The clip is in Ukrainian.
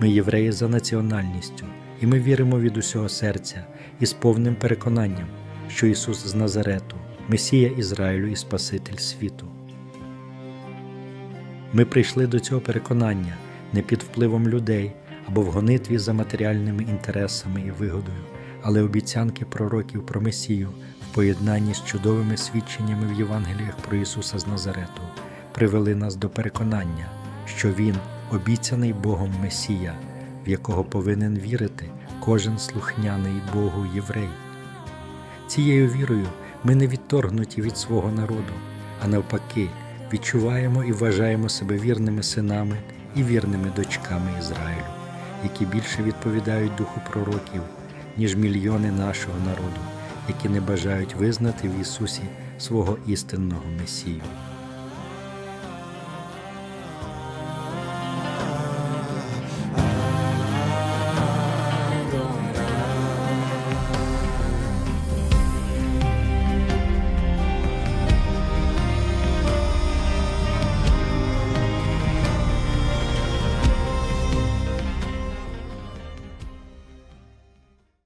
Ми євреї за національністю, і ми віримо від усього серця і з повним переконанням, що Ісус з Назарету, Месія Ізраїлю і Спаситель світу. Ми прийшли до цього переконання не під впливом людей або в гонитві за матеріальними інтересами і вигодою, але обіцянки пророків про Месію в поєднанні з чудовими свідченнями в Євангеліях про Ісуса з Назарету привели нас до переконання, що Він обіцяний Богом Месія, в якого повинен вірити кожен слухняний Богу єврей. Цією вірою ми не відторгнуті від свого народу, а навпаки, відчуваємо і вважаємо себе вірними синами і вірними дочками Ізраїлю, які більше відповідають духу пророків, ніж мільйони нашого народу, які не бажають визнати в Ісусі свого істинного Месію.